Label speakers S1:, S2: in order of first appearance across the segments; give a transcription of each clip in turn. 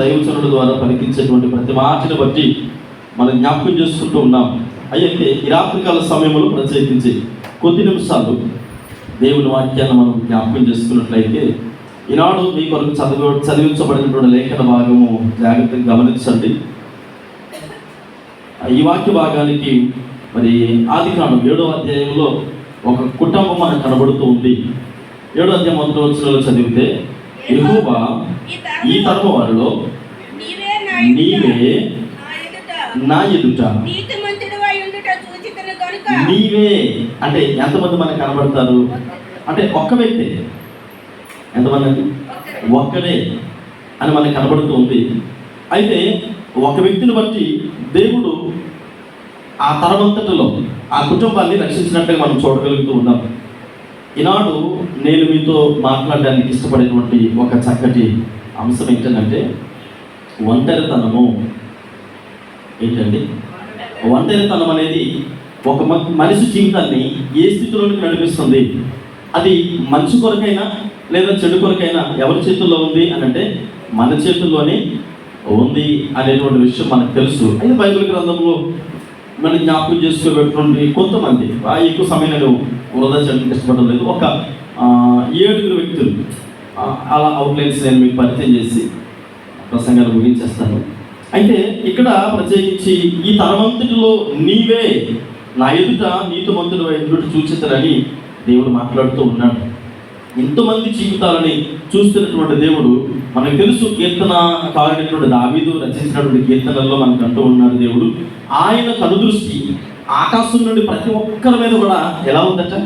S1: దైవచనుల ద్వారా పలికించేటువంటి ప్రతి మాటను బట్టి మనం జ్ఞాపకం చేసుకుంటూ ఉన్నాం. అయితే ఈ రాత్రికాల సమయంలో ప్రత్యేకించి కొద్ది నిమిషాలు దేవుని వాక్యాన్ని మనం జ్ఞాపకం చేసుకున్నట్లయితే ఈనాడు మీ కొరకు చదివ చదివించబడినటువంటి లేఖన భాగము జాగ్రత్తగా గమనించండి. ఈ వాక్య భాగానికి మరి ఆది కాండం ఏడో అధ్యాయంలో ఒక కుటుంబం మనకు కనబడుతూ ఉంది. ఏడో అధ్యాయం మొదటి వచ్చినలో చదివితే యెహోవా ఈ తరము వారిలో
S2: నీవే నా ఎదుట
S1: నీవే అంటే ఎంతమంది మనకు కనబడతారు? అంటే ఒక్క వ్యక్తి. ఎంతమంది అండి? ఒక్కడే అని మనకు కనబడుతూ ఉంది అయితే ఒక వ్యక్తిని బట్టి దేవుడు ఆ తరమంతటిలో ఆ కుటుంబాన్ని రక్షించినట్టుగా మనం చూడగలుగుతూ ఉన్నాం. ఈనాడు నేను మీతో మాట్లాడడానికి ఇష్టపడినటువంటి ఒక చక్కటి అంశం ఏంటంటే ఒంటరితనము. ఏంటండి? ఒంటరితనం అనేది ఒక మ- మనిషి జీవితాన్ని ఏ స్థితిలోనికి నడిపిస్తుంది? అది మంచి కొరకైనా లేదా చెడు కొరకైనా ఎవరి చేతుల్లో ఉంది అని అంటే మన చేతుల్లోనే ఉంది అనేటువంటి విషయం మనకు తెలుసు. అయితే బైబిల్ గ్రంథంలో మనం జ్ఞాపకం చేసుకోబెట్టినటువంటి కొంతమంది ఆ ఎక్కువ సమయం నేను వృధా చేయడానికి ఇష్టపడడం లేదు. ఒక ఏడుగురు వ్యక్తులు అలా అవుట్లైన్స్ నేను మీకు పరిచయం చేసి ప్రసంగాన్ని ముగించేస్తాను. అయితే ఇక్కడ ప్రత్యేకించి ఈ తరమంతటిలో నీవే నా ఎదుట నీతో మంతుడు ఎదుట చూచితరని దేవుడు మాట్లాడుతూ ఉన్నాడు. ఎంతమంది జీవితాలని చూస్తున్నటువంటి దేవుడు మనకు తెలుసు కీర్తన కారినటువంటి దావీదు రచించినటువంటి కీర్తనల్లో మనకు అంటూ ఉన్నాడు దేవుడు. ఆయన కనుదృష్టి ఆకాశం నుండి ప్రతి ఒక్కరి మీద కూడా ఎలా ఉందట?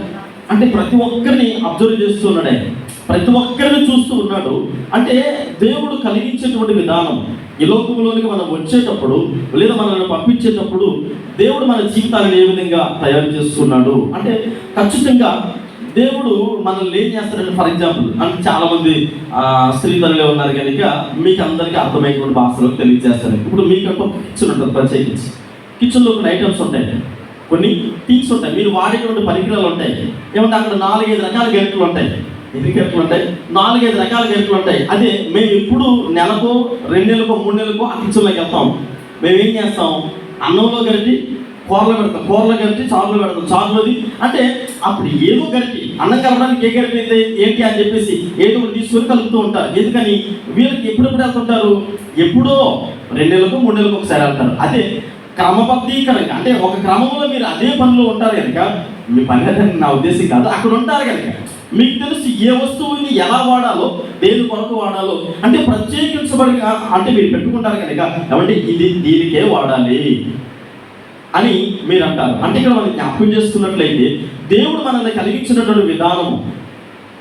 S1: అంటే ప్రతి ఒక్కరిని అబ్జర్వ్ చేస్తూ ఉన్నాడు. ఆయన ప్రతి ఒక్కరిని చూస్తూ ఉన్నాడు. అంటే దేవుడు కలిగించేటువంటి విధానం ఈ లోకంలోనికి మనం వచ్చేటప్పుడు లేదా మనల్ని పంపించేటప్పుడు దేవుడు మన జీవితాలను ఏ విధంగా తయారు చేస్తున్నాడు? అంటే ఖచ్చితంగా దేవుడు మనల్ని ఏం చేస్తాడంటే ఫర్ ఎగ్జాంపుల్ అంటే చాలా మంది స్త్రీ తల్లిలో ఉన్నారు కనుక మీకు అందరికీ అర్థమైనటువంటి భాషలో తెలియజేస్తారు ఇప్పుడు మీకంటూ కిచెన్ ఉంటుంది ప్రత్యేకించి కిచెన్లో కొన్ని ఐటమ్స్ ఉంటాయి. కొన్ని థింగ్స్ ఉంటాయి. మీరు వాడేటువంటి పరికరాలు ఉంటాయి. ఏమంటే అక్కడ నాలుగైదు రకాల గరిటలు ఉంటాయి. ఎన్ని గరిటలు ఉంటాయి? నాలుగైదు రకాల గరిటలు ఉంటాయి. అదే మేము ఇప్పుడు నెలకో రెండు నెలలకో మూడు నెలలకో ఆ కిచెన్లోకి వెళ్తాం. మేము ఏం చేస్తాం? అన్నంలో గరిటి కూరలో పెడతాం. కూరలో కలిపి చారులో పెడతాం. చారులోది అంటే అప్పుడు ఏదో గడిపి అన్నం కలపడానికి ఏ గడిపింది ఏంటి అని చెప్పేసి ఏదో తీసుకొని కలుపుతూ ఉంటారు. ఎందుకని? వీళ్ళకి ఎప్పుడెప్పుడు వెళ్తుంటారు? ఎప్పుడో రెండు నెలలకు మూడు నెలలకు ఒకసారి వెళ్తారు. అదే క్రమబద్ధీకరణ అంటే ఒక క్రమంలో మీరు అదే పనిలో ఉంటారు కనుక మీ పని అదని నా ఉద్దేశం కాదు. అక్కడ ఉంటారు కనుక. మీకు తెలుసు ఏ వస్తువుని ఎలా వాడాలో దేని కొరకు వాడాలో. అంటే ప్రత్యేకించబడి అంటే మీరు పెట్టుకుంటారు కనుక. కాబట్టి ఇది దీనికే వాడాలి. అని మీరు అంటారు అంటే ఇక్కడ మనం జ్ఞాపకం చేస్తున్నట్లయితే దేవుడు మనల్ని కలిగించినటువంటి విధానము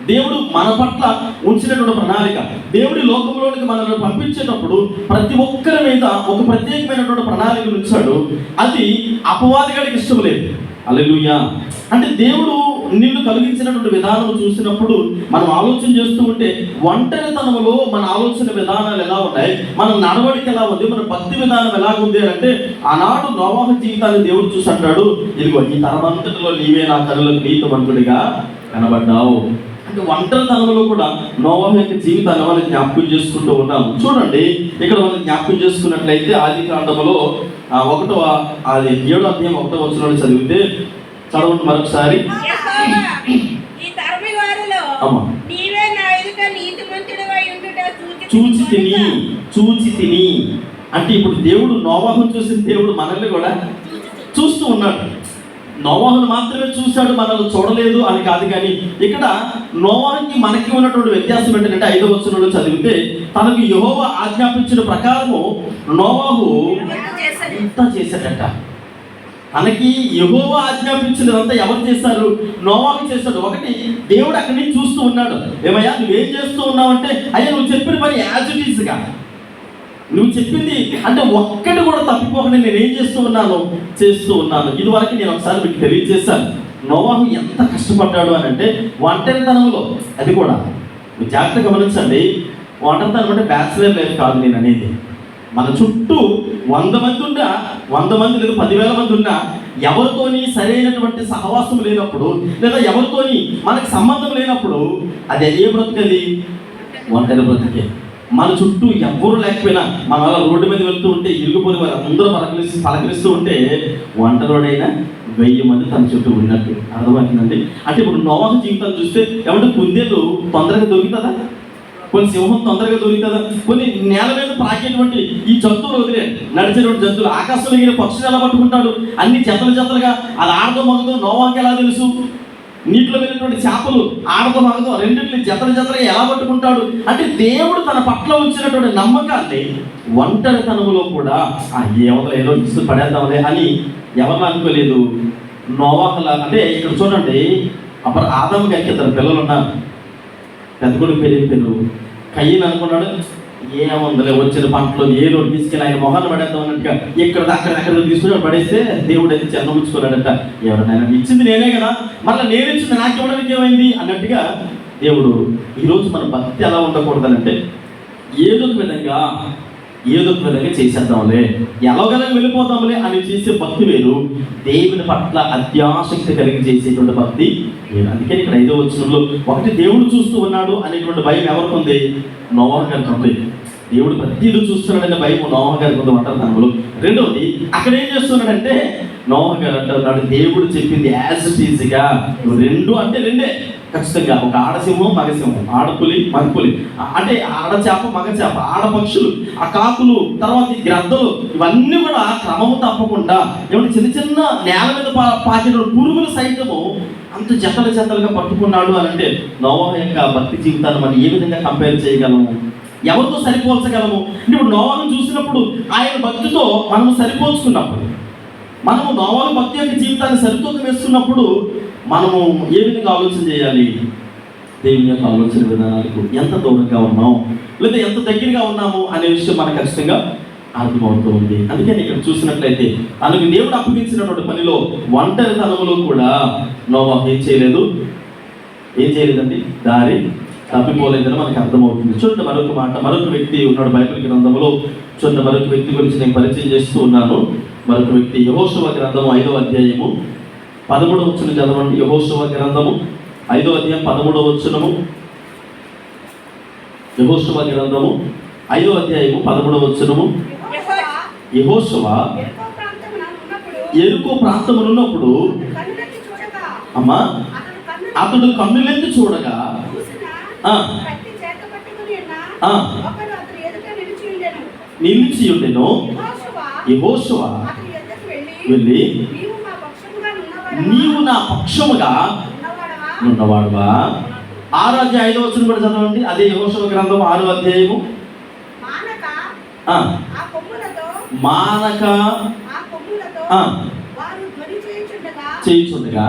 S1: దేవుడు మన పట్ల ఉంచినటువంటి ప్రణాళిక దేవుడి లోకంలోనికి మనల్ని పంపించేటప్పుడు ప్రతి ఒక్కరి మీద ఒక ప్రత్యేకమైనటువంటి ప్రణాళిక ఉంచాడు. అది అపవాదిగాడికి ఇష్టం లేదు. అలెలుయా అంటే దేవుడు నిన్ను కలిగించినటువంటి విధానం చూసినప్పుడు మనం ఆలోచన చేస్తూ ఉంటే ఒంటరితనంలో మన ఆలోచన విధానాలు ఎలా ఉన్నాయి? మన నడవడిక ఎలా ఉంది? మన భక్తి విధానం ఎలా ఉంది అని అంటే ఆనాడు నోవాహ జీవితాన్ని దేవుడు చూసి అంటాడు ఇదిగో ఈ తరమంతటిలో నీవే నా తరలకు నీతిమంతుడిగా కనబడ్డావు. అంటే ఒంటరితనంలో కూడా నోవాహ యొక్క జీవితాన్ని మనం జ్ఞాపకం చేసుకుంటూ ఉన్నాము చూడండి ఇక్కడ మనం జ్ఞాపకం చేసుకున్నట్లయితే ఆది కాండములో ఒకటో అది ఏడో అధ్యాయం ఒకటో వచ్చిన చదివితే చదవండి మరొకసారి. చూచి తిని చూచి తిని. అంటే ఇప్పుడు దేవుడు నోవాహును చూసిన దేవుడు మనల్ని కూడా చూస్తూ ఉన్నాడు. నోవాహును మాత్రమే చూశాడు మనల్ని చూడలేదు అని కాదు కానీ ఇక్కడ నోవాహుకి మనకి ఉన్నటువంటి వ్యత్యాసం ఏంటంటే ఐదో వచనంలో చదివితే తనకు యెహోవా ఆజ్ఞాపించిన ప్రకారము నోవాహు
S2: అంతా
S1: ఎంత చేశాడట. తనకి యెహోవా ఆజ్ఞాపించినదంతా ఎవరు చేశారు? నోవాహు చేశాడు. ఒకటి దేవుడు అక్కడి నుంచి చూస్తూ ఉన్నాడు. ఏమయ్యా నువ్వేం చేస్తూ ఉన్నావు అంటే అయ్యా నువ్వు చెప్పిన పని యాజ్ ఇట్ ఈస్గా నువ్వు చెప్పింది అంటే ఒక్కటి కూడా తప్పిపోకుండా నేను ఏం చేస్తూ ఉన్నాను? చేస్తూ ఉన్నాను. ఇదివరకు నేను ఒకసారి మీకు తెలియజేశాను. నోవాహు ఎంత కష్టపడ్డాడు అని అంటే ఒంటరితనంలో. అది కూడా. జాగ్రత్త గమనించండి. ఒంటరితనం అంటే బ్యాచిలర్ లైఫ్ కాదు నేను అనేది. మన చుట్టూ వంద మంది ఉన్నా వంద మంది లేదా పదివేల మంది ఉన్నా ఎవరితోని సరైనటువంటి సహవాసం లేనప్పుడు లేదా ఎవరితోని మనకు సంబంధం లేనప్పుడు అది ఏ బ్రతుకది? ఒంటరి బ్రతికే. మన చుట్టూ ఎవ్వరు లేకపోయినా మన అలా రోడ్డు మీద వెళ్తూ ఉంటే ఇరుగుపోయి వారు అందరూ పలకరిస్తూ పలకరిస్తూ ఉంటే ఒంటరోడైనా వెయ్యి మంది తన చుట్టూ ఉన్నట్టు. అర్థమవుతుందండి? అంటే ఇప్పుడు నోవాహ జీవితాలు చూస్తే ఏమంటే కుందేలు తొందరగా దొరుకుతుందా? కొన్ని సింహం తొందరగా దొరుకుతుందా? కొన్ని నేల మీద ప్రాకేటువంటి ఈ జంతువులు వదిలే. నడిచేటువంటి జంతువులు ఆకాశంలో ఎగిరే పక్షులు ఎలా పట్టుకుంటాడు? అన్ని చెత్తలు జతలుగా అది ఆడదో మగదో నోవాకి ఎలా తెలుసు? నీటిలో వెళ్ళినటువంటి చేపలు ఆడదో మగదో రెండింటిని జతలు జతలుగా ఎలా పట్టుకుంటాడు? అంటే దేవుడు తన పట్ల ఉంచినటువంటి నమ్మకాన్ని ఒంటరితనములో కూడా ఆ ఏమో ఏదో తీసుకుని పడేద్దాంలే అని ఎవరు అనుకోలేదు. నోవాహల అంటే ఇక్కడ చూడండి అప్పుడు ఆదమ్మ గారికి ఇద్దరు పిల్లలు ఉన్నారు. పెద్ద కొడుకు పేరు ఏం పేరు అనుకున్నాడు ఏముందలే వచ్చిన పంటలో ఏదో రోడ్డు తీసుకెళ్ళి ఆయన మొహాన్ని పడేద్దాం అన్నట్టుగా ఇక్కడ అక్కడ అక్కడ తీసుకుని పడేస్తే దేవుడు అయితే చెన్నముచ్చుకున్నాడట ఎవరినైనా ఇచ్చింది నేనే కదా మళ్ళీ నేను ఇచ్చింది నాకు ఇవ్వడం ఏమైంది అన్నట్టుగా దేవుడు ఈరోజు మన భక్తి ఎలా ఉండకూడదనంటే ఏదో విధంగా ఏదో ఒక విధంగా చేసేద్దాంలే. ఎలాగైనా వెళ్ళిపోతాంలే అని చేసే భక్తి వేరు. దేవుని పట్ల అత్యాసక్తి కలిగి చేసేటువంటి భక్తి వేరు. అందుకే ఇక్కడ ఐదో వచ్చినంలో ఒకటి దేవుడు చూస్తూ ఉన్నాడు అనేటువంటి భయం ఎవరికి ఉంది నోవా గారికి ఉంది. దేవుడు ప్రతిదీ చూస్తున్నాడనే భయం నోవా గారికి ఉంది ఒంటరితనంలో రెండవది అక్కడ ఏం చేస్తున్నాడంటే నోవా గారు అంటున్నాడు దేవుడు చెప్పింది యాజ్ ఇట్ ఈజ్గా రెండు అంటే రెండే. ఖచ్చితంగా ఒక ఆడసింహం మగసింహం. ఆడపులి మగపులి. అంటే ఆడచేప మగచేప. ఆడపక్షులు ఆడ ఆ కాకులు తర్వాత ఈ గ్రద్దలు ఇవన్నీ కూడా క్రమము తప్పకుండా ఏమంటే చిన్న చిన్న నేల మీద పా పాకిన పురుగులు సైతము అంత జతలు జతలుగా పట్టుకున్నాడు అని అంటే నోవా యొక్క భక్తి జీవితాన్ని మనం ఏ విధంగా కంపేర్ చేయగలము? ఎవరితో సరిపోల్చగలము? ఇప్పుడు నోవాను చూసినప్పుడు ఆయన భక్తితో మనము సరిపోల్చుకున్నప్పుడు మనము నోవాలు భక్తి యొక్క జీవితాన్ని సరితూకం వేస్తున్నప్పుడు మనము ఏ విధంగా ఆలోచన చేయాలి? దేవుని యొక్క ఆలోచన విధానాలకు ఎంత దూరంగా ఉన్నాం? లేదా ఎంత దగ్గరగా ఉన్నాము అనే విషయం మనకు ఖచ్చితంగా అర్థమవుతూ ఉంది. అందుకని ఇక్కడ చూసినట్లయితే తనకు దేవుడు అప్పగించినటువంటి పనిలో ఒంటరితనములో కూడా నోవా ఏం చేయలేదు. ఏం చేయలేదండి? దారి తప్పిపోలేదని మనకు అర్థమవుతుంది. చూడండి మరొక మాట మరొక వ్యక్తి ఉన్నాడు బైబిల్ గ్రంథంలో. చూడండి మరొక వ్యక్తి గురించి నేను పరిచయం చేస్తూ ఉన్నాను. మరొక వ్యక్తి యహోశవ గ్రంథము ఐదవ అధ్యాయము పదమూడవ వచ్చిన చదవండి. యహోశవ గ్రంథము ఐదవ అధ్యాయం పదమూడవ వచ్చునము యహోశవ గ్రంథము ఐదవ అధ్యాయము పదమూడవ వచ్చునము యహోశవ
S3: ఎరుకో
S1: ప్రాంతమునున్నప్పుడు అమ్మా
S3: అతడు కన్ను
S1: అతడు కన్నులెత్తి చూడగా
S3: నిలిచి ఉండెను.
S1: యహోశవ
S3: వెళ్ళి నీవు
S1: నా పక్షముగా
S3: ఉన్నవాడవా?
S1: ఆరో అధ్యాయం ఐదో వచ్చిన కూడా చదవండి. అదే యహోశవ గ్రంథం ఆరో అధ్యాయము.
S3: మానక చేయుచుండగా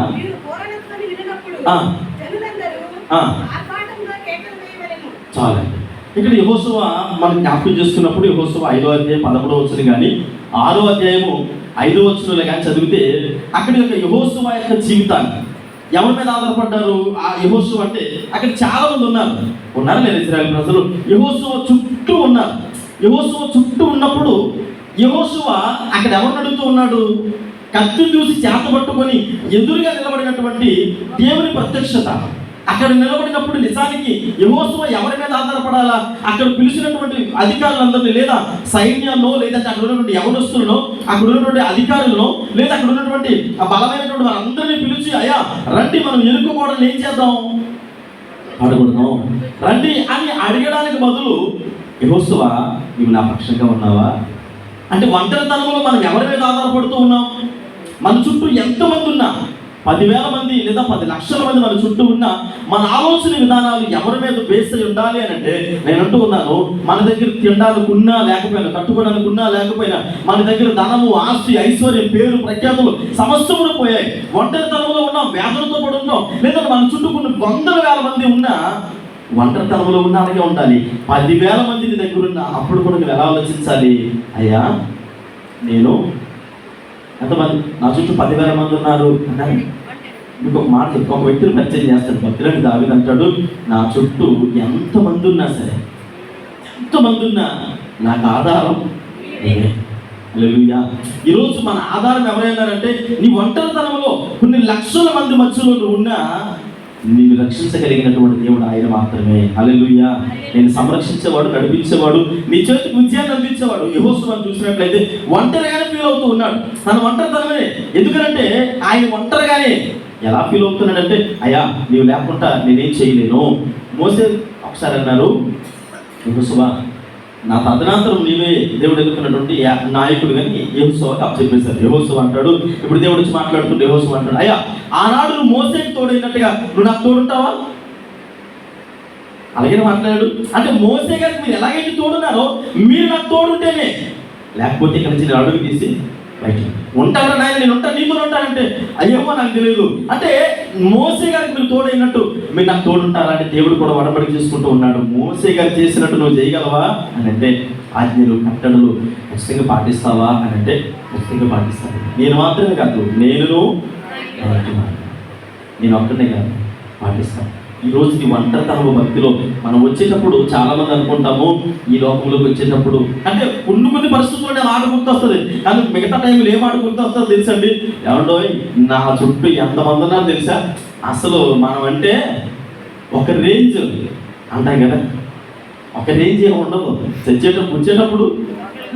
S1: చాలండి. ఇక్కడ యహోశవ మనం జ్ఞాపకం చేసుకున్నప్పుడు యహోశవ ఐదో అధ్యాయం పదమూడవ వచ్చిన కానీ ఆరో అధ్యాయము ఐదు వచ్చినలో కానీ చదివితే అక్కడ యొక్క యహోశవ యొక్క జీవితాన్ని ఎవరి మీద ఆధారపడ్డారు? ఆ యహోశవ అంటే అక్కడ చాలా మంది ఉన్నారు. ఉన్నారు లేదు ఇస్రాయల్ ప్రజలు. యహోశవ చుట్టూ ఉన్నారు. యహోశవ చుట్టూ ఉన్నప్పుడు యహోశవ అక్కడ ఎవరిని అడుగుతూ ఉన్నాడు? కత్తి చూసి చేత పట్టుకొని ఎదురుగా నిలబడినటువంటి దేవుని ప్రత్యక్షత. అక్కడ నిలబడినప్పుడు నిజానికి యహోశవ ఎవరి మీద ఆధారపడాలా? అక్కడ పిలిచినటువంటి అధికారులందరినీ లేదా సైన్యాల్లో లేదంటే అక్కడ ఉన్నటువంటి యవనస్తులను అక్కడ ఉన్నటువంటి అధికారులను లేదా అక్కడ ఉన్నటువంటి ఆ బలమైనటువంటి వారందరినీ పిలిచి అయ్యా రండి మనం ఎన్నుకోవడం ఏం చేద్దాం? అడుగుదాం రండి అని అడగడానికి బదులు యహోశవ నువ్వు నా పక్షంగా ఉన్నావా? అంటే ఒంటరితనంలో మనం ఎవరి మీద ఆధారపడుతూ ఉన్నాం? మన చుట్టూ ఎంతమంది ఉన్నా? పదివేల మంది లేదా పది లక్షల మంది మన చుట్టూ ఉన్న మన ఆలోచన విధానాలు ఎవరి మీద బేస్ అయి ఉండాలి అని అంటే నేను అంటూ ఉన్నాను మన దగ్గర తినడానికి ఉన్నా లేకపోయినా కట్టుకోవడానికి ఉన్నా లేకపోయినా మన దగ్గర ధనము ఆస్తి ఐశ్వర్యం పేరు ప్రఖ్యాతులు సమస్తములు పోయాయి. ఒంటరితనంలో ఉన్నాం వేదనతో కూడా ఉన్నాం. లేదా మన చుట్టూ కొన్ని వందల వేల మంది ఉన్నా ఒంటరితనంలో ఉన్న అలాగే ఉండాలి. పదివేల మంది నీ దగ్గర ఉన్న అప్పుడు కూడా నువ్వు ఎలా ఆలోచించాలి? అయ్యా నేను ఎంతమంది? నా చుట్టూ పదివేల మంది ఉన్నారు. అన్నారు. మీకు ఒక మాట ఒక వ్యక్తిని పరిచయం చేస్తాడు. భక్తులని దావిని అంటాడు నా చుట్టూ ఎంతమంది ఉన్నా సరే ఎంతమంది ఉన్నా నాకు ఆధారం ఈరోజు మన ఆధారం ఎవరైనారంటే నీ ఒంటరితనంలో కొన్ని లక్షల మంది మధ్యలో నువ్వు ఉన్నా నిన్ను రక్షించగలిగినటువంటి దేవుడు ఆయన మాత్రమే. అలెలుయ్యా నేను సంరక్షించేవాడు నడిపించేవాడు నీ చేతికి విజయాన్ని అందించేవాడు. యహోత్సవాన్ని చూసినట్లయితే ఒంటరిగానే ఫీల్ అవుతూ ఉన్నాడు. తన ఒంటరితనమే. ఎందుకంటే ఆయన ఒంటరిగానే ఎలా ఫీల్ అవుతున్నాడంటే అయ్యా నీవు లేకుండా నేనేం చేయలేను. మోసే ఒకసారి అన్నారు యహోసువా నా తదనంతరం నీవే దేవుడు ఎదుర్కొన్నటువంటి నాయకుడు కానీ యహోసువాకి అప్ చెప్పేశారు అంటాడు ఇప్పుడు దేవుడు వచ్చి మాట్లాడుతుంటే యహోత్సవం అంటాడు అయ్యా ఆనాడు నువ్వు మోసేకి తోడైనట్టుగా నువ్వు నాకు తోడుంటావా? అలాగే మాట్లాడాడు? అంటే మోసే గారికి మీరు ఎలాగైతే తోడున్నారో మీరు నాకు తోడుంటేనే. లేకపోతే ఇక్కడ నుంచి అడుగు తీసి బయట ఉంటారా నాయన నేను ఉంటాను నీ కూడా ఉంటానంటే అయ్యో నాకు తెలియదు అంటే మోసే గారికి మీరు తోడైనట్టు మీరు నాకు తోడుంటారా అంటే దేవుడు కూడా వడబడి చేసుకుంటూ ఉన్నాడు. మోసే గారు చేసినట్టు నువ్వు చేయగలవా? అని అంటే ఆజ్ఞలు కట్టడలు ఖచ్చితంగా పాటిస్తావా? అని అంటే ఖచ్చితంగా పాటిస్తాను. నేను మాత్రమే కాదు నేను నేను ఒక్కనే కాదు పాటిస్తాను. ఈ రోజు ఈ ఒంటరితనము భక్తిలో మనం వచ్చేటప్పుడు చాలామంది అనుకుంటాము ఈ లోకంలోకి వచ్చేటప్పుడు. అంటే కొన్ని కొన్ని పరిస్థితుల్లోనే మాట గుర్తొస్తుంది. కానీ మిగతా టైంలో ఏం మాట గుర్తొస్తుందో తెలుసండి? ఏమండో నా చుట్టూ ఎంతమంది ఉన్నారు తెలుసా? అసలు మనం అంటే ఒక రేంజ్ అంటాం కదా? ఒక రేంజ్ ఏమి ఉండదు. చచ్చేటప్పుడు వచ్చేటప్పుడు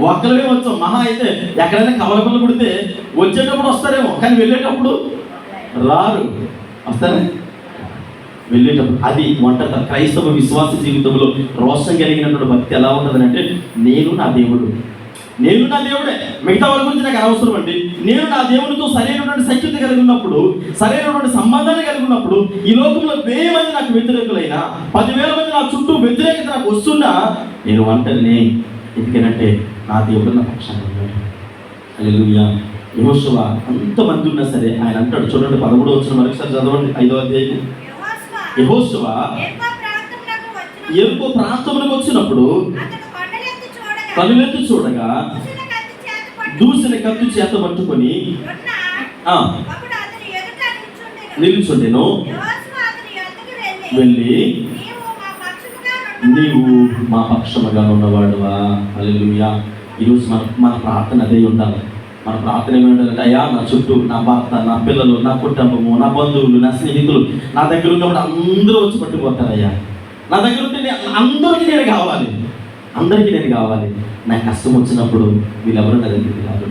S1: ఒక్కరివే వచ్చాం. మహా అయితే ఎక్కడైనా కవలపల్లి పుడితే వచ్చేటప్పుడు వస్తారేమో. కానీ వెళ్ళేటప్పుడు రారు. వస్తారా? వెళ్ళేటప్పుడు అది ఒంటరి క్రైస్తవ విశ్వాస జీవితంలో రోషం కలిగినటువంటి భక్తి ఎలా ఉంటుంది అంటే నేను నా దేవుడు. నేను నా దేవుడే. మిగతా వాళ్ళ గురించి నాకు అనవసరం అండి. నేను నా దేవుడితో సరైనటువంటి సఖ్యత కలిగి ఉన్నప్పుడు సరైనటువంటి సంబంధాన్ని కలిగి ఉన్నప్పుడు ఈ లోకంలో వెయ్యి మంది నాకు వ్యతిరేకులైనా పదివేల మంది నా చుట్టూ వ్యతిరేకత నాకు వస్తున్నా నేను ఒంటరిని. ఎందుకనంటే నా దేవుడు నా పక్షాన్ని ఉన్నాడు. హల్లెలూయా. యెహోషువ అంతమంది ఉన్నా సరే ఆయన అంటాడు. చూడండి పదమూడు వచ్చిన మరొకసారి చదవండి ఐదో అధ్యాయం
S2: యెహోషువ ఎరుకో ప్రాంతమునకు వచ్చినప్పుడు
S1: కనులెత్తి చూడగా
S2: దూసిన కత్తి చేత పట్టుకుని నిల్చుండెను. వెళ్ళి నీవు మా పక్షముగా
S1: ఉన్నవాడువా? అల్లెలుయా ఈరోజు మన మన ప్రార్థన అదే ఉండాలి. మన ప్రార్థన ఏమి అయ్యా నా చుట్టూ నా భర్త నా పిల్లలు నా కుటుంబము నా బంధువులు నా స్నేహితులు నా దగ్గర ఉన్నప్పుడు అందరూ వచ్చి పట్టుకుపోతారయ్యా. నా దగ్గర ఉంటే అందరికీ నేను కావాలి. అందరికీ నేను కావాలి. నా కష్టం వచ్చినప్పుడు వీళ్ళెవరు నా దగ్గరికి రాదు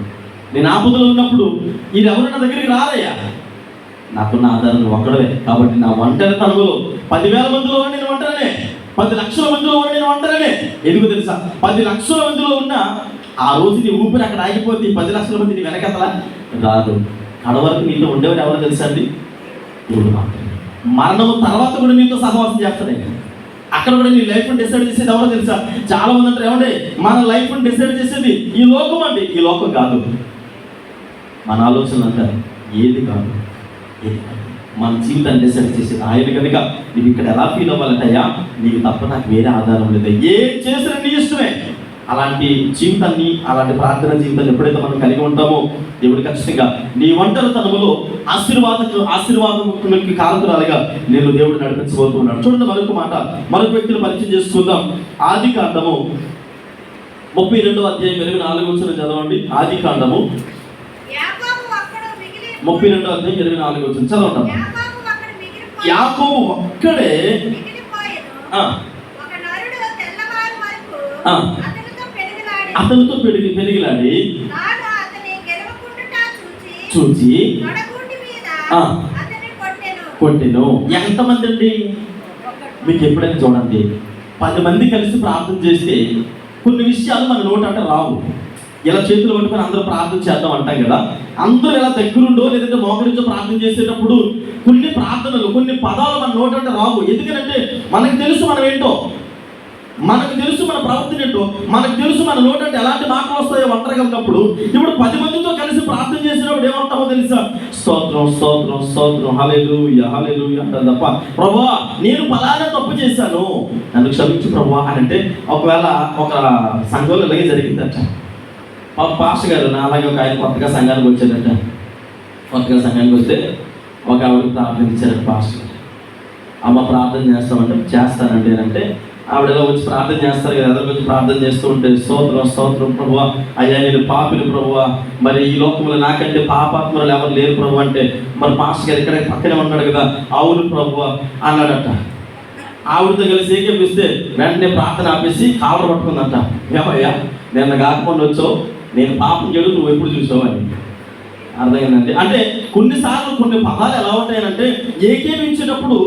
S1: నేను ఆపదలో ఉన్నప్పుడు వీళ్ళెవరు నా దగ్గరికి రారయ్యా. నాకున్న ఆధారం ఒక్కడవే. కాబట్టి నా ఒంటరి తనములో పదివేల మందిలో నేను ఒంటరనే. పది లక్షల మందిలో నేను ఒంటరనే. ఎందుకు తెలుసా? పది లక్షల మందిలో ఉన్న ఆ రోజు నీ ఊపిరి అక్కడ ఆగిపోతే పది లక్షల మంది నీ వెనకతల. రాదు. కడవరకు నీతో ఉండేవారు ఎవరు తెలుసండి దేవుడు మాత్రమే. మరణం తర్వాత కూడా నీతో సహవాసం చేస్తాడే. అక్కడ కూడా నీ లైఫ్ డిసైడ్ చేసేది ఎవరో తెలుసా? చాలా మంది అంటారు ఏమంటే మన లైఫ్ డిసైడ్ చేసేది ఈ లోకం అండి. ఈ లోకం కాదు. మన ఆలోచనలు అంటారు ఏది కాదు. ఏది కాదు. మన జీవితాన్ని డిసైడ్ చేసేది ఆయన కనుక నీవు ఇక్కడ ఎలా ఫీల్ అవ్వాలంటే అయ్యా నీకు తప్ప నాకు వేరే ఆధారం లేదు. ఏం చేసిన నీ ఇష్టమే. అలాంటి జీవితాన్ని అలాంటి ప్రార్థన జీవితాన్ని ఎప్పుడైతే మనం కలిగి ఉంటామో దేవుడు ఖచ్చితంగా నీ ఒంటరితనములో ఆశీర్వాద ఆశీర్వాదముకి కారకురాలుగా నేను దేవుడు నడిపించబోతున్నాడు చూడండి మరొక మాట మరొక వ్యక్తిని పరిచయం చేసుకుందాం. ఆది కాండము ముప్పై రెండో అధ్యాయం ఇరవై నాలుగు వచ్చిన చదవండి. ఆది కాండము ముప్పై రెండో అధ్యాయం ఇరవై నాలుగు వచ్చిన చదవండి.
S2: యాకోబు ఒక్కడు అతనితో
S1: పెరిగి పెరిగిలాడి
S2: చూచి కొట్టెను.
S1: కొట్టెను. ఎంతమంది అండి? మీకు ఎప్పుడైనా చూడండి. పది మంది కలిసి ప్రార్థన చేస్తే కొన్ని విషయాలు మన నోట అంటే రావు. ఇలా చేతులు పట్టుకొని అందరూ ప్రార్థన చేద్దాం అంటాం కదా. అందరూ ఇలా దగ్గరుండో లేదంటే మోకరించో ప్రార్థన చేసేటప్పుడు కొన్ని ప్రార్థనలు కొన్ని పదాలు మన నోట అంటే రావు. ఎందుకంటే మనకు తెలుసు మనం ఏంటో మనకు తెలుసు మన ప్రవర్తన ఏంటో మనకు తెలుసు మన నోట అంటే ఎలాంటి మాటలు వస్తాయో ఒంటరిగా కలిగినప్పుడు ఇప్పుడు పది మందితో కలిసి ప్రార్థన చేసినప్పుడు ఏమంటామో తెలుసా? స్తోత్రం స్తోత్రం స్తోత్రం. హలేలు హలేలు అంటారు తప్ప ప్రభా నేను ఫలానా తప్పు చేశాను. నన్ను క్షమించు ప్రభా అని అంటే ఒకవేళ ఒక సంఘంలో ఇలాగే జరిగిందట. ఒక పాస్టర్ గారు నా అలాగే ఒక ఆయన కొత్తగా సంఘానికి వచ్చారట కొత్తగా సంఘానికి వస్తే ఒక ఆవిడ ప్రార్థన ఇచ్చారట పాస్టర్ అమ్మ ప్రార్థన చేస్తామంటే చేస్తానంటే అంటే ఆవిడ వచ్చి ప్రార్థన చేస్తారు కదా ఎదురు వచ్చి ప్రార్థన చేస్తూ ఉంటే స్తోత్రం స్తోత్రం ప్రభు అయ్యా నేను పాపిని ప్రభు మరి ఈ లోకంలో నాకంటే పాపాత్మలు ఎవరు లేరు ప్రభు అంటే మరి పాస్టర్ గారు ఇక్కడ పక్కనే ఉన్నాడు కదా. అవును ప్రభు అన్నాడట. ఆవిడతో కలిసి ఏకేపిస్తే వెంటనే ప్రార్థన ఆపేసి కావడ పట్టుకుందంట. ఏమయ్యా నిన్న కాకుండా వచ్చావు నేను పాపం చెడు నువ్వు ఎప్పుడు చూసావని అర్థమైందండి. అంటే కొన్నిసార్లు కొన్ని పదాలు ఎలా ఉంటాయనంటే ఏకేమించేటప్పుడు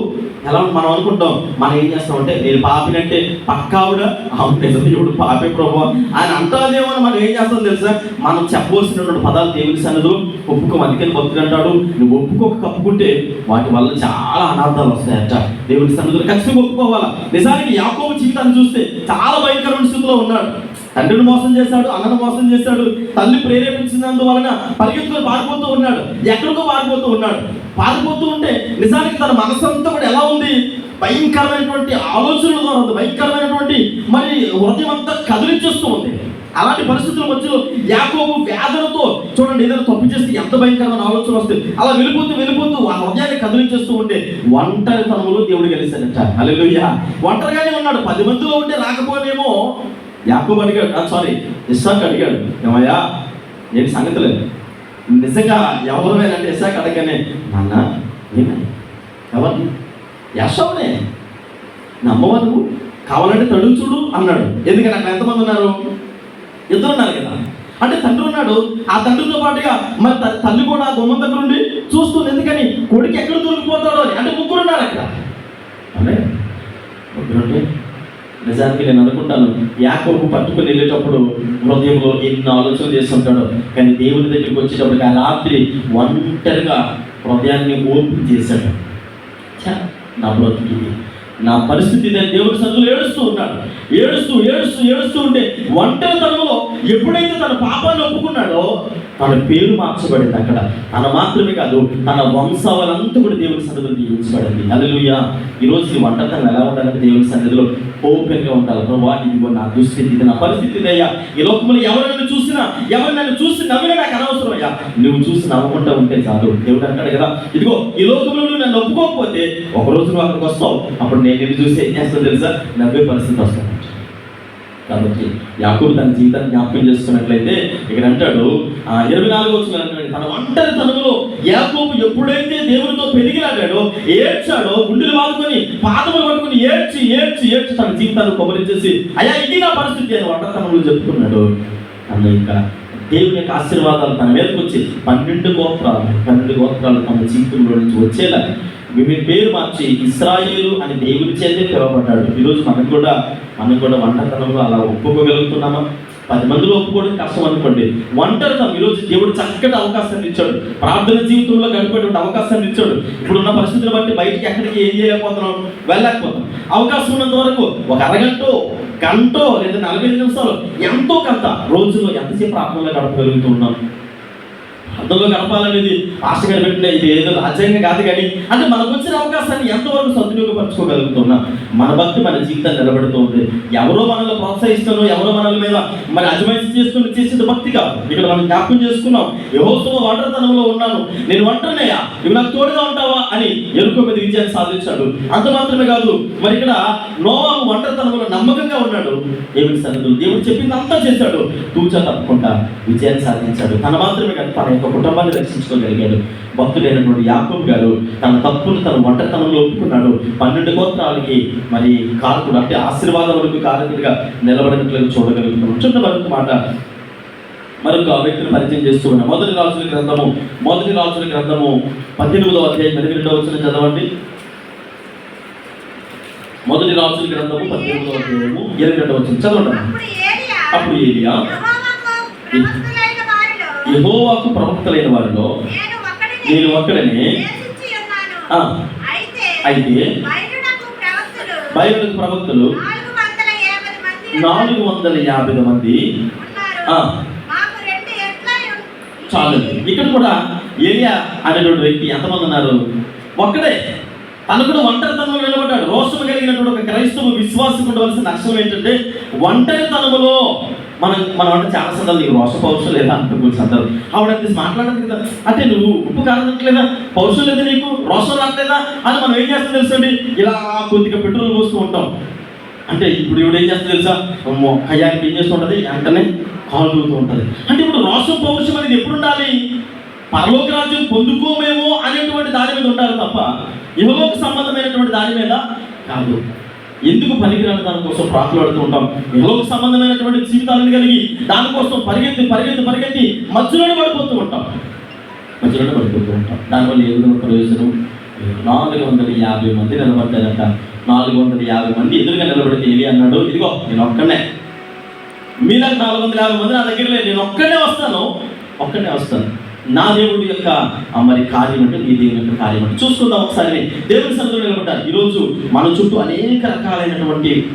S1: ఎలా మనం అనుకుంటాం. మనం ఏం చేస్తామంటే నేను పాపినంటే పక్కావిడ అవును నిజమే దేవుడు పాపే ప్రభు. ఆయన అంటాదేమో అని మనం ఏం చేస్తాం తెలుసా? మనం చెప్పవలసినటువంటి పదాలు దేవుని సన్నదు ఒప్పుకో. అందుకని భక్తుడు అంటాడు నువ్వు ఒప్పుకోక కప్పుకుంటే వాటి వల్ల చాలా అనార్థాలు వస్తాయట. దేవుని సన్నదులు ఖచ్చితంగా ఒప్పుకోవాలా? నిజానికి యాకోబు జీవితాన్ని చూస్తే చాలా భయంకరమైన స్థితిలో ఉన్నాడు. తండ్రిని మోసం చేశాడు అన్నను మోసం చేశాడు. తల్లి ప్రేరేపించినందువలన పరిగెత్తులు పారిపోతూ ఉన్నాడు. ఎక్కడికో పారిపోతూ ఉన్నాడు. పారిపోతూ ఉంటే నిజానికి తన మనసంతా కూడా ఎలా ఉంది? భయంకరమైనటువంటి ఆలోచనలతో ఉంది. భయంకరమైనటువంటి మరి హృదయం అంతా కదిలించేస్తూ ఉంది. అలాంటి పరిస్థితుల మధ్యలో యాకోబు వ్యాధులతో చూడండి ఏదైనా తప్పు చేస్తే ఎంత భయంకరమైన ఆలోచన వస్తుంది అలా వెళ్ళిపోతూ వెళ్ళిపోతూ ఆ హృదయాన్ని కదిలించేస్తూ ఉంటే ఒంటరితనములో దేవుడు గెలిచాడట. అలెలుయ్యా ఒంటరిగానే ఉన్నాడు. పది మందిలో ఉంటే రాకపోయేమో యాకోబు అడిగాడు సారీ ఇస్సాక్ అడిగాడు ఏమయ్యా ఏంటి సంగతి లేదు నిజంగా ఎవరు ఇస్సాక్ అడగనే నాన్న ఏమని ఎవరిని యశోనే నమ్మవా నువ్వు కావాలంటే తడుగు చూడు అన్నాడు. ఎందుకంటే అక్కడ ఎంతమంది ఉన్నారు? ఇద్దరు ఉన్నారు కదా? అంటే తండ్రి ఉన్నాడు. ఆ తండ్రితో పాటుగా మరి తల్లి కూడా ఆ గుమ్మం దగ్గర ఉండి చూస్తుంది. ఎందుకని? కొడుకు ఎక్కడ దొరికిపోతాడో అని. అంటే ముగ్గురు ఉన్నారు అక్కడ. అంటే ముగ్గురు నిజానికి నేను అనుకుంటాను యాకోబు పట్టుకుని వెళ్ళేటప్పుడు హృదయంలో ఎన్ని ఆలోచనలు చేస్తుంటాడు. కానీ దేవుని దగ్గరికి వచ్చేటప్పుడు ఆ రాత్రి ఒంటరిగా హృదయాన్ని ఓపెన్ చేశాడు. నా బ్రతుకు నా పరిస్థితి నేను దేవుడి సందులో ఏడుస్తూ ఉన్నాడు. ఏడుస్తూ ఏడుస్తూ ఏడుస్తూ ఉంటే ఒంటరితనంలో ఎప్పుడైతే తన పాపాన్ని ఒప్పుకున్నాడో తన పేరు మార్చబడింది అక్కడ. తన మాత్రమే కాదు తన వంశావలంతా కూడా దేవుని సన్నిధిలో దీవించబడింది అలలుయ ఈరోజు ఈ ఒంటరితనం ఎలా ఉండాలంటే దేవుడి సన్నిధిలో ఓపెన్గా ఉండాలి. ప్రభా ఇదిగో నా దుస్థితి ఇది నా పరిస్థితి అయ్యా ఈ లోకంలో ఎవరు నన్ను చూసినా ఎవరు నన్ను చూసి నవ్వినా నాకు అనవసరం అయ్యా నువ్వు చూసి నవ్వకుండా ఉంటే చాలు. దేవుడు అంటాడు కదా ఇదిగో ఈ లోకంలో నువ్వు నన్ను ఒప్పుకోకపోతే ఒక రోజు నువ్వు అక్కడికి వస్తావు. అప్పుడు నేను నిన్ను చూసి ఏం చేస్తాను తెలుసా? నవ్వే పరిస్థితి వస్తాను కాబట్టి యాకూబు తన జీవితాన్ని జ్ఞాపకం చేసుకున్నట్లయితే ఇక్కడ అంటాడు ఆ ఇరవై నాలుగు వచ్చిన తన ఒంటరి తనలో యాకోబు ఎప్పుడైతే దేవునితో పెరిగిలాగాడో ఏడ్చాడో గుండెలు వాడుకొని పాదములు పట్టుకుని ఏడ్చి ఏడ్చి ఏడ్చి తన జీవితాన్ని కొబ్బరించేసి అయ్యా ఇది నా పరిస్థితి అని ఒంటరితనంలో చెప్పుకున్నాడు. అన్న ఇంకా దేవుని యొక్క ఆశీర్వాదాలు తన మీదకి వచ్చి పన్నెండు గోత్రాలు పన్నెండు గోత్రాలు తమ జీవితంలో నుంచి వచ్చేలా పేరు మార్చి ఇస్రాయిలు అని దేవుని చేతే పిలువబడ్డాడు. ఈరోజు మనం కూడా మనం కూడా వంటతనంలో అలా ఒప్పుకోగలుగుతున్నామా? పది మందిలో ఒప్పుకోవడం కష్టం అనుకోండి. ఒంటరితనం ఈరోజు దేవుడు చక్కటి అవకాశాన్ని ఇచ్చాడు. ప్రార్థన జీవితంలో గడిపేటువంటి అవకాశాన్ని ఇచ్చాడు. ఇప్పుడున్న పరిస్థితులు బట్టి బయటికి ఎక్కడికి ఏం చేయలేకపోతున్నాం? వెళ్ళలేకపోతున్నాం. అవకాశం ఉన్నంత వరకు ఒక అరగంట గంట లేదా నలభై నిమిషాలు ఎంతో కొంత రోజులో ఎంతసేపు ప్రార్థనలో గడపగలుగుతూ ఉన్నాం అందులో గడపాలనేది ఆశ గారు పెట్టిన ఇది ఏదో రాజ్యాంగం కాదు కానీ అంటే మనకు వచ్చిన అవకాశాన్ని ఎంతవరకు సద్వినియోగపరచుకోగలుగుతున్నాం? మన భక్తి మన జీవితాన్ని నిలబెడుతుంది. ఎవరో మనల్ని ప్రోత్సహిస్తానో ఎవరో మనల మీద మరి అజమాయిషి చేస్తున్న చేసేది భక్తి కాదు. ఇక్కడ మనం జ్ఞాపకం చేసుకున్నాం యహోత్సవ ఒంటరితనంలో ఉన్నాను. నేను ఒంటరినయ్యా ఇవి నాకు తోడుగా ఉంటావా అని ఎరుక మీద విజయాన్ని సాధించాడు. అంత మాత్రమే కాదు మరి ఇక్కడ నోవాహు ఒంటరితనంలో నమ్మకంగా ఉన్నాడు. ఏమిటి సన్నదులు దేవుడు చెప్పింది అంతా చేశాడు. తూచా తప్పకుండా విజయాన్ని సాధించాడు. తన మాత్రమే కాదు తన యొక్క కుటుంబాన్ని రక్షించుకోగలిగాడు భక్తుడైనటువంటి యాకోబ్ గారు తన తప్పును తన ఒంటరితనంలో ఒప్పుకున్నాడు. పన్నెండు గోత్రాలకి మరి కారకుడు అంటే ఆశీర్వాదం వరకు కారకుడిగా నిలబడినట్లుగా చూడగలుగుతున్నాం. చుట్ట మరొక మాట. మరొక వ్యక్తిని పరిచయం చేస్తూ ఉన్నాం. మొదటి రాజుల గ్రంథము మొదటి రాజుల గ్రంథము పద్దెనిమిదవ అధ్యాయం ఎనిమిది రెండవ వచ్చిన చదవండి. మొదటి రాజుల గ్రంథము పద్దెనిమిదవ అధ్యాయము ఎనిమిది రెండవ వచ్చిన చదవండి.
S2: అప్పుడు ఏలియా యెహోవాకు ప్రవక్తలైన వారిలో నేను ఒక్కడిని అయితే బయలునకు ప్రవక్తలు నాలుగు వందల యాభై మంది
S1: చాలు. ఇక్కడ కూడా ఏరియా అనేటువంటి వ్యక్తి ఎంతమంది ఉన్నారు? ఒక్కడే. తను కూడా ఒంటరితనంలో నిలబడ్డాడు. రోషం కలిగినటువంటి ఒక క్రైస్తవ విశ్వాసం ఉండవలసిన లక్షణం ఏంటంటే ఒంటరితనములో మనం మనం అంటే చాలా సందర్భాలు నీకు రోష పౌరుషం లేదా అనుకున్న సందర్భం ఆవిడ తీసి మాట్లాడదు కదా అంటే నువ్వు ఉప్పు కారం పౌరుషం లేదా నీకు? రోషం రాట్లేదా? అని మనం ఏం చేస్తాం తెలుసండి ఇలా కొద్దిగా పెట్రోల్ పోస్తూ ఉంటాం. అంటే ఇప్పుడు ఇవిడ ఏం చేస్తుంది తెలుసా? అమ్మో, కయ్యానికి ఏం చేస్తుంటుంది? వెంటనే కాలు ఉంటుంది. అంటే ఇప్పుడు రోషం పౌరుషం అనేది ఎప్పుడు ఉండాలి? పరలోక రాజ్యం పొందుకోమేమో అనేటువంటి దాని మీద ఉండాలి తప్ప ఇహలోక సంబంధమైనటువంటి దాని మీద కాదు. ఎందుకు పనికిరాని దానికోసం ప్రాకులాడుతూ ఉంటాం? లోక సంబంధమైనటువంటి జీవితాలను కలిగి దానికోసం పరిగెత్తి పరిగెత్తి పరిగెత్తి మధ్యలోనే పడిపోతూ ఉంటాం. మధ్యలోనే పడిపోతూ ఉంటాం. దానివల్ల ఏదో ప్రయోజనం? నాలుగు వందల యాభై మంది నిలబడ్డారట. నాలుగు వందల యాభై మంది ఎదురుగా నిలబడితే ఏవి అన్నాడు? ఇదిగో నేను ఒక్కనే మీలాగా నాలుగు వందల యాభై మంది నా దగ్గర లేదు నేను ఒక్కనే వస్తాను. ఒక్కనే వస్తాను. నా దేవుడి యొక్క మరి కార్యం అంటే నీ దేవుని యొక్క కార్యం అంటే. చూసుకుందాం ఒకసారి దేవుడి సన్నిధిలో నిలబడ్డారు. ఈరోజు మన చుట్టూ అనేక రకాలైనటువంటి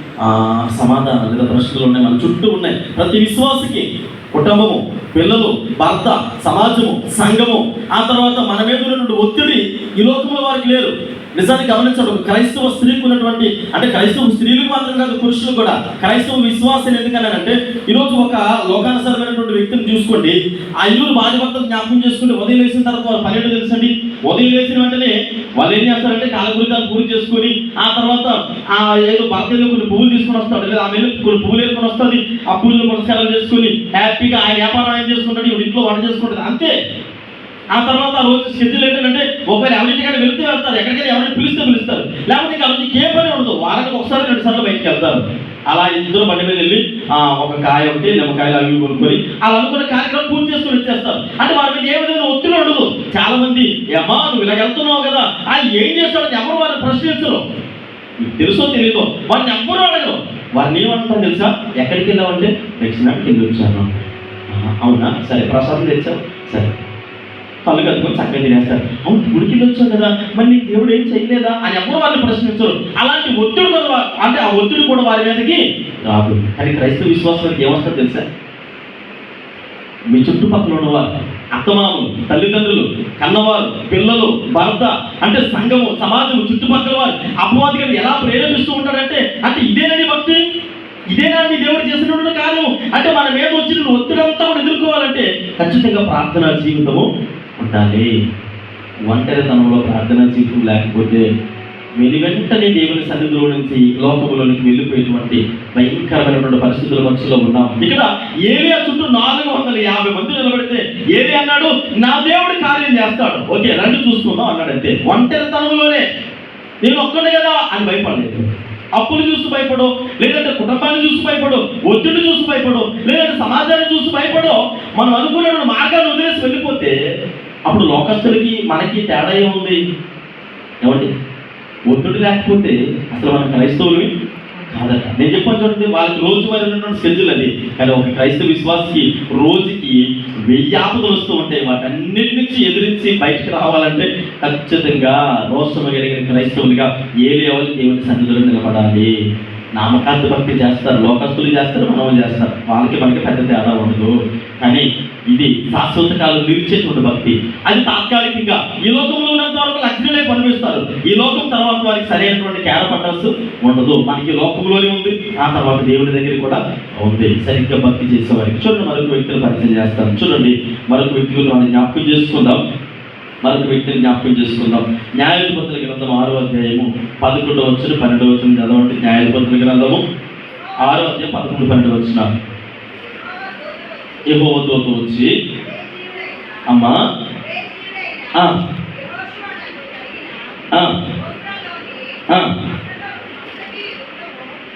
S1: సమాధానాలు లేదా ప్రశ్నలు ఉన్నాయి. మన చుట్టూ ఉన్నాయి. ప్రతి విశ్వాసకి కుటుంబము పిల్లలు భర్త సమాజము సంఘము ఆ తర్వాత మన మీద ఉన్నటువంటి ఒత్తిడి ఈ లోకంలో వారికి లేరు నిజాన్ని గమనించడం. క్రైస్తవ స్త్రీకి ఉన్నటువంటి అంటే క్రైస్తవ స్త్రీలకు మాత్రం కాదు పురుషులు కూడా. క్రైస్తవ విశ్వాసం ఎందుకన్నానంటే ఈరోజు ఒక లోకానుసరమైనటువంటి వ్యక్తిని చూసుకోండి. ఆ ఇల్లు భార్య జ్ఞాపకం చేసుకుని ఉదయం వేసిన తర్వాత వాళ్ళ పని తెలుసండి? ఉదయం వేసిన వెంటనే వాళ్ళు ఏం చేస్తారంటే కాలకృతాలు పూర్తి చేసుకొని ఆ తర్వాత ఆ ఏదో భర్త ఏదో కొన్ని పువ్వులు తీసుకొని వస్తాడు లేదా ఆమె కొన్ని పువ్వులు వేసుకొని వస్తుంది. ఆ పూజలు పురస్కారాలు చేసుకొని హ్యాపీగా ఆయన వ్యాపారం ఆయన చేసుకుంటాడు ఈవిడ ఇంట్లో వంట చేసుకుంటాడు అంతే. ఆ తర్వాత ఆ రోజు షెడ్యూల్ ఏంటంటే ఒకవేళ ఎవరింటికైనా వెళ్తే వెళ్తారు ఎక్కడికైనా ఎవరైనా పిలిస్తే పిలుస్తారు. లేకపోతే ఇంకా రోజు ఏ పని ఉండదు. వారానికి ఒకసారి రెండు సార్లు బయటికి వెళ్తారు. అలా ఇద్దరు బండి మీద వెళ్ళి ఒక కాయ ఒకటి నిమ్మకాయలు అవి కొనుక్కొని అలా అనుకున్న కార్యక్రమం పూర్తి చేసుకుని వచ్చేస్తారు. అంటే వారి మీద ఏ విధంగా ఒత్తిడి ఉండదు. చాలా మంది ఏమా నువ్వు ఇలా వెళ్తున్నావు కదా. ఆయన ఏం చేస్తాడని ఎవరు వారిని ప్రశ్నించరు. తెలుసో తెలియదో వారిని ఎవ్వరూ అడగరు. వారిని ఏమంటారు తెలుసా? ఎక్కడికి వెళ్ళావంటే దక్షిణానికి వెళ్ళి వచ్చాను. అవునా? సరే ప్రసాదం తెచ్చావు. సరే. కళ్ళు కట్టుకొని చక్కగా తినేస్తారు. అవును గుడికి వచ్చావు కదా మరి దేవుడు ఏం చేయలేదా అని ఎవరు వాళ్ళని ప్రశ్నించరు. అలాంటి ఒత్తిడి కూడా అంటే ఆ ఒత్తిడి కూడా వారి మీదకి రాదు. కానీ క్రైస్తవ విశ్వాసానికి ఏమొస్తుంది తెలుసా? మీ చుట్టుపక్కల ఉన్నవారు అత్తమామలు తల్లిదండ్రులు కన్నవారు పిల్లలు భర్త అంటే సంఘము సమాజము చుట్టుపక్కల వారు అపవాదిగా గారు ఎలా ప్రేరేపిస్తూ ఉంటాడంటే అంటే ఇదేనని భక్తి? ఇదేనా మీ దేవుడు చేసినటువంటి కార్యం అంటే మన మీద వచ్చిన ఒత్తిడంతా కూడా ఎదుర్కోవాలంటే ఖచ్చితంగా ప్రార్థనా జీవితము ఉండాలి ఒంటరితనంలో ప్రార్థన జీవితం లేకపోతే వెలి వెంటనే దేవుని సన్నిధిలో నుంచి లోకంలోనికి వెళ్ళిపోయేటువంటి భయంకరమైనటువంటి పరిస్థితుల మధ్యలో ఉన్నాం. ఇక్కడ ఏలియా చుట్టూ నాలుగు వందల యాభై మంది నిలబడితే ఏలి అన్నాడు నా దేవుడు కార్యం చేస్తాడు. ఓకే రెండు చూసుకుందాం అన్నాడంతే ఒంటరితనంలోనే నేను ఒక్కడే కదా? అని భయపడలేదు. అప్పులు చూసి భయపడు లేదంటే కుటుంబాన్ని చూసి భయపడు ఒత్తిడి చూసి భయపడు లేదంటే సమాజాన్ని చూసి భయపడు. మనం అనుకున్న మార్గాన్ని వదిలేసి వెళ్ళిపోతే అప్పుడు లోకస్తులకి మనకి తేడా ఏముంది? ఏమండి? ఒత్తిడి లేకపోతే అసలు మన క్రైస్తవులు కాదట. నేను చెప్పాను చూడండి వాళ్ళకి రోజు వారి ఉన్నటువంటి షెడ్యూల్ అది. కానీ ఒక క్రైస్తవ విశ్వాసకి రోజుకి వెయ్యి ఆపదలు వస్తూ ఉంటాయి. వాటన్నిటి నుంచి ఎదిరించి బయటకు రావాలంటే ఖచ్చితంగా రోషము కలిగిన క్రైస్తవులుగా ఏ లేవల్ దేవుని సన్నిధిలో నిలబడాలి. నామకార్థ భక్తి చేస్తారు లోకస్తులు చేస్తారు మనం చేస్తారు. వాళ్ళకి మనకి పెద్ద తేడా ఉండదు. కానీ ఇది శాశ్వత కాలం నిలిచేటువంటి భక్తి. అది తాత్కాలికంగా. ఈ లోకంలో ఉన్నంత వరకు లక్ష్మీలే పనిపిస్తారు ఈ లోకం తర్వాత వారికి సరైనటువంటి కేర పట్టాల్సి ఉండదు. మనకి లోకంలోనే ఉంది. ఆ తర్వాత దేవుని దగ్గర కూడా ఉంది. సరిగ్గా భక్తి చేసే వారికి చూడండి మరొక వ్యక్తిని పరిచయం చేస్తాను. చూడండి మరొక వ్యక్తి గురించి మనం జ్ఞాపకం చేసుకుందాం. మరొక వ్యక్తిని జ్ఞాపకం చేసుకుందాం. న్యాయాధిపతుల గ్రంథం ఆరో అధ్యాయము పదకొండవ వచ్చిన పన్నెండవ వచ్చిన చదవండి. న్యాయాధిపతుల గ్రంథము ఆరో అధ్యాయం పదకొండు పన్నెండు వచ్చిన యహోవతో వచ్చి అమ్మా. ఆ, ఆ,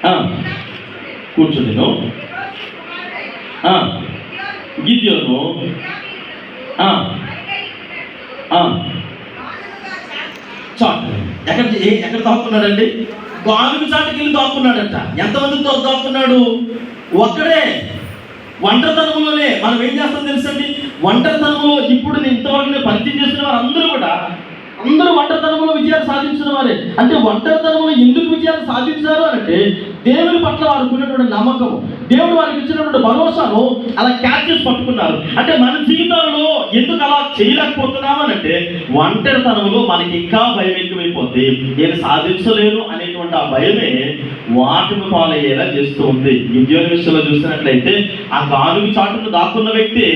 S1: ఆ, కూర్చుండిను ఆ, గిద్యోను. ఆ, ఆ, ఎక్కడ ఎక్కడ దాక్కున్నాడండి? గాలుగు చాటుకి వెళ్ళి దాక్కున్నాడంట ఎంతమందితో దాక్కున్నాడు? ఒక్కడే. ఒంటరితనంలోనే మనం ఏం చేస్తాం తెలుసండి? ఒంటరితనంలో ఇప్పుడు నేను ఇంతవరకు నేను పరిచయం చేసిన వారు అందరూ కూడా అందరూ ఒంటరితనంలో విజయాలు సాధించిన వారే. అంటే ఒంటరితనంలో ఎందుకు విజయాలు సాధించారు అంటే దేవుని పట్ల వారికి ఉన్నటువంటి నమ్మకం దేవుడు వారికి ఇచ్చినటువంటి భరోసాను అలా క్యాచ్ చేసి పట్టుకున్నారు. అంటే మన జీవితాలలో ఎందుకు అలా చేయలేకపోతున్నాం అంటే ఒంటరితనంలో మనకి ఇంకా భయం ఎక్కువైపోద్ది. నేను సాధించలేను అనేటువంటి ఆ భయమే వాటిని పాలయ్యేలా చేస్తూ ఉంది. విద్యోని విషయంలో చూసినట్లయితే ఆ గానుగు చాటును దాక్కున్న వ్యక్తి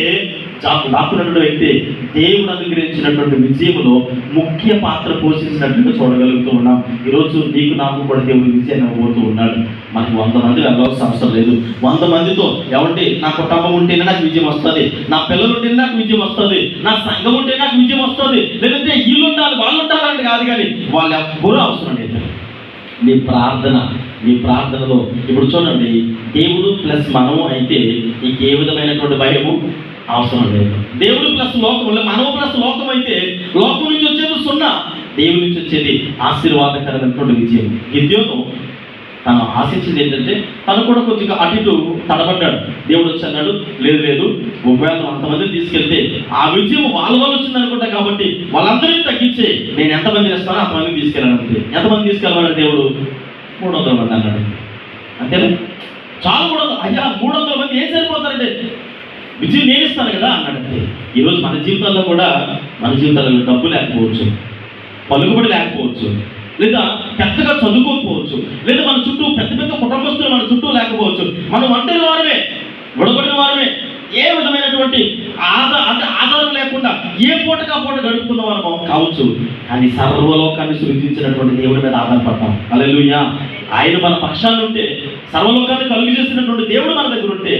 S1: దాక్కున్నటువంటి వ్యక్తి దేవుడు అనుగ్రహించినటువంటి విజయంలో ముఖ్య పాత్ర పోషించినట్లుగా చూడగలుగుతూ ఉన్నాం. ఈరోజు నీకు నాకు కూడా దేవుడు విజయాన్ని ఇవ్వబోతూ ఉన్నాడు. మనకు వంద మంది వెళ్ళవలసిన అవసరం లేదు. వంద మందితో ఎవరి నా కుటుంబం ఉంటేనే నాకు విజయం వస్తుంది. నా పిల్లలు ఉంటేనే నాకు విజయం వస్తుంది. నా సంఘం ఉంటే నాకు విజయం వస్తుంది. లేదంటే వీళ్ళు ఉండాలి వాళ్ళు ఉండాలని కాదు కానీ వాళ్ళు ఎవ్వరూ అవసరం లేదు. నీ ప్రార్థన నీ ప్రార్థనలో ఇప్పుడు చూడండి దేవుడు ప్లస్ మనము అయితే నీకు ఏ విధమైనటువంటి భయము? అవసరం లేదు. దేవుడు ప్లస్ లోకం మనవ ప్లస్ లోకం అయితే లోకం నుంచి వచ్చేది సున్నా. దేవుడి నుంచి వచ్చేది ఆశీర్వాదకరమైనటువంటి విజయం. గిద్యోను తను ఆశించింది ఏంటంటే తను కూడా కొద్దిగా అటు ఇటు తడబడ్డాడు. దేవుడు వచ్చి అన్నాడు లేదు లేదు. ఒకవేళ నువ్వు అంతమందిని తీసుకెళ్తే ఆ విజయం వాళ్ళ వల్ల వచ్చింది అనుకుంటా కాబట్టి వాళ్ళందరినీ తగ్గించే. నేను ఎంతమంది ఇస్తానో అంతమందిని తీసుకెళ్ళాను అంతే. ఎంతమంది తీసుకెళ్ళమని దేవుడు? మూడు వందల మంది అన్నాడు. అంతేనా? చాలా మూడు వందలు. అయ్యా మూడు వందల మంది ఏం సరిపోతారంటే? విజయం నేను ఇస్తాను కదా అన్నాడు. అంతే ఈరోజు మన జీవితాల్లో కూడా మన జీవితాల్లో డబ్బు లేకపోవచ్చు పలుకుబడి లేకపోవచ్చు లేదా పెద్దగా చదువుకోకపోవచ్చు లేదా మన చుట్టూ పెద్ద పెద్ద కుటుంబస్తులు మన చుట్టూ లేకపోవచ్చు మనం ఒంటరి వారమే విడబడిన వారమే. ఏ విధమైనటువంటి ఆధార అంటే ఆధారం లేకుండా ఏ పూటగా పూట గడుపుకున్న వారమో కావచ్చు కానీ సర్వలోకాన్ని సృజించినటువంటి దేవుడి మీద ఆధారపడతాం. అలెలుయ్యా ఆయన మన పక్షాలు ఉంటే సర్వలోకాన్ని కలుగు చేసినటువంటి దేవుడు మన దగ్గర ఉంటే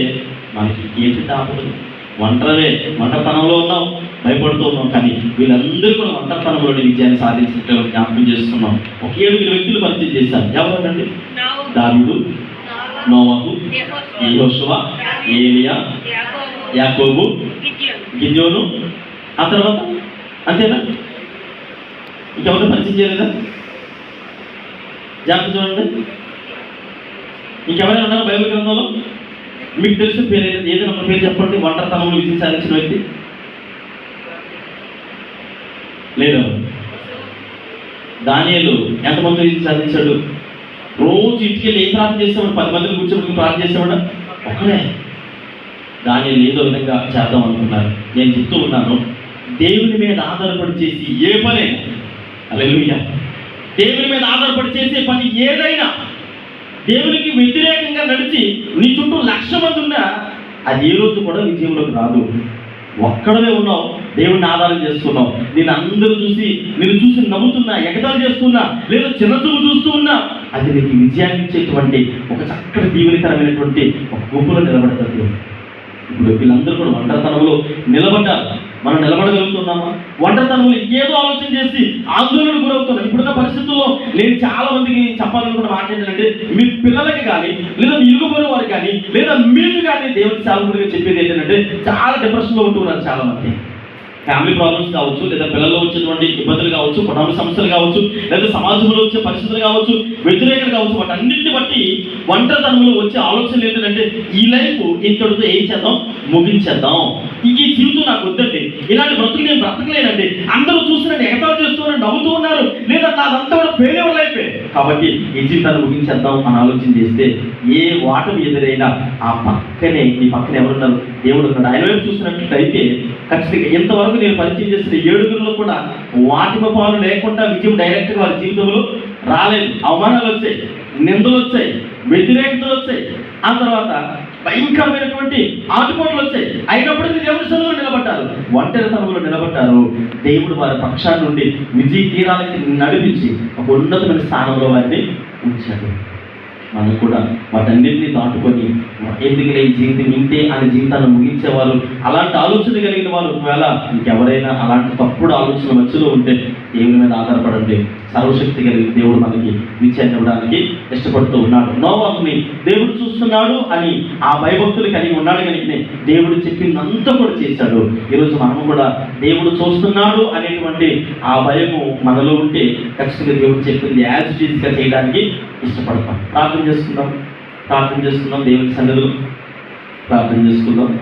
S1: మనకి ఏంటి దాపదు ఒంటరవే ఒంటరితనంలో ఉన్నాం భయపడుతూ ఉన్నాం. కానీ వీళ్ళందరూ కూడా ఒంటరితనంలోని విజయాన్ని సాధించినట్లు జ్ఞాపకం చేస్తున్నాం. ఒక ఏడుగురు వ్యక్తులు పరిచయం చేశారు. ఎవరండి? దావీదు నోవహు యెహోషువ ఏలియా యాకోబు గిద్యోను. ఆ తర్వాత అంతేనా? ఇంకెవరు పరిచయం చేయలేదా? జాగ్రత్త చూడండి. ఇంకెవరైనా ఉన్నారా బైబిల్ గ్రంథంలో? మీకు తెలిసిన పేరు ఏదైనా ఒక పేరు చెప్పండి. ఒంటరితనంలో విజయం సాధించిన వ్యక్తి? లేదు. దానియలు ఎంతమంది విజయం సాధించాడు? రోజు ఇంటికి వెళ్ళి ఏం ప్రార్థన చేసేవాడు? పది మందిని కూర్చోబెట్టుకుని ప్రార్థన చేసేవాడు? ఒక్కడే. దానిని ఏదో విధంగా చేద్దాం అనుకున్నారు. నేను చెప్తూ ఉన్నాను దేవుని మీద ఆధారపడి చేసి ఏ పనైనా అలా దేవుని మీద ఆధారపడి చేసే పని ఏదైనా దేవునికి వ్యతిరేకంగా నడిచి నీ చుట్టూ లక్ష మంది ఉన్నా అది ఏ రోజు కూడా విజయంలోకి రాదు. ఒక్కడవే ఉన్నావు దేవుడిని ఆధారం చేసుకున్నావు. నేను అందరూ చూసి నేను చూసి నవ్వుతున్నా ఎగతాలు చేస్తున్నా లేదా చిన్న చూపు చూస్తూ ఉన్నా అది నీకు విజయాన్ని ఇచ్చేటువంటి ఒక చక్కటి దీవెనకరమైనటువంటి ఒక గుంపులో నిలబడతారు ఇప్పుడు వీళ్ళందరూ కూడా ఒంటరితనంలో నిలబడ్డారు. మనం నిలబడగలుగుతున్నామా? ఒంటరితనంలో ఏదో ఆలోచన చేసి ఆందోళన గురవుతున్నాం. ఇప్పుడున్న పరిస్థితుల్లో నేను చాలా మందికి చెప్పాలనుకున్న మాట ఏంటంటే మీ పిల్లలకి కానీ లేదా మీ ఇరుగు పొరుగు వారికి కానీ లేదా మీకు కానీ దేవుడి సేవకుడిగా చెప్పేది ఏంటంటే చాలా డిప్రెషన్లో ఉంటున్నారు చాలా మంది. ఫ్యామిలీ ప్రాబ్లమ్స్ కావచ్చు లేదా పిల్లల్లో వచ్చేటువంటి ఇబ్బందులు కావచ్చు కుటుంబ సమస్యలు కావచ్చు లేదా సమాజంలో వచ్చే పరిస్థితులు కావచ్చు వ్యతిరేకలు కావచ్చు వాటి అన్నింటిని బట్టి ఒంటరితనంలో వచ్చే ఆలోచనలు ఏంటంటే ఈ లైఫ్ ఇంతటితో ఏం చేద్దాం? ముగించేద్దాం. ఈ ఈ జీవితం నాకు వద్దండి. ఇలాంటి బ్రతుకు నేను బ్రతకలేనండి. అందరూ చూసి నన్ను ఎగతాలు చేస్తున్నారు నవ్వుతూ ఉన్నారు. లేదా నాదంతా కూడా ఫెయిల్యూర్ అయిపోయాయి కాబట్టి ఈ జీవితాన్ని ముగించేద్దాం అని ఆలోచన చేస్తే ఏ వాటం ఎదురైనా ఆ పక్కనే ఈ పక్కన ఎవరున్నారు? దేవుడు ఉన్నాడు. ఆయన వైపు చూసినట్లయితే ఖచ్చితంగా ఇంతవరకు నేను పరిచయం చేసిన ఏడుగురులో కూడా వాటిమ పాలు లేకుండా విజయం డైరెక్ట్గా వారి జీవితంలో రాలేదు. అవమానాలు వచ్చాయి నిందలు వచ్చాయి వ్యతిరేకతలు వచ్చాయి. ఆ తర్వాత భయంకరమైనటువంటి ఆటుపోట్లు వచ్చాయి. అయినప్పటికీ దేవుడి సన్నిధిలో నిలబడ్డారు? ఒంటరితనంలో నిలబడ్డారు. దేవుడు వారి పక్షాన్ని నుండి విజయ తీరాలకి నడిపించి ఒక ఉన్నతమైన స్థానంలో వారిని ఉంచాడు. మనం కూడా వాటన్నిటిని దాటుకొని ఎందుకులే ఈ జీవితం ఇంతే అనే జీవితాన్ని ముగించేవారు? అలాంటి ఆలోచన కలిగిన వారు. ఒకవేళ ఇంకెవరైనా అలాంటి తప్పుడు ఆలోచన మధ్యలో ఉంటే దేవుని మీద ఆధారపడండి. సర్వశక్తి కలిగిన దేవుడు మనకి విజయాన్ని ఇవ్వడానికి ఇష్టపడుతూ ఉన్నాడు. నోవాకుని దేవుడు చూస్తున్నాడు అని ఆ భయభక్తులు కలిగి ఉన్నాడు కనుక దేవుడు చెప్పిందంతా కూడా చేశాడు. ఈరోజు మనము కూడా దేవుడు చూస్తున్నాడు అనేటువంటి ఆ భయము మనలో ఉంటే ఖచ్చితంగా దేవుడు చెప్పింది యాజ్గా చేయడానికి ఇష్టపడతాం. ప్రార్థన చేసుకుందాం. ప్రార్థన చేసుకుందాం దేవుని సన్నిధిలో. ప్రార్థన చేసుకుందాం.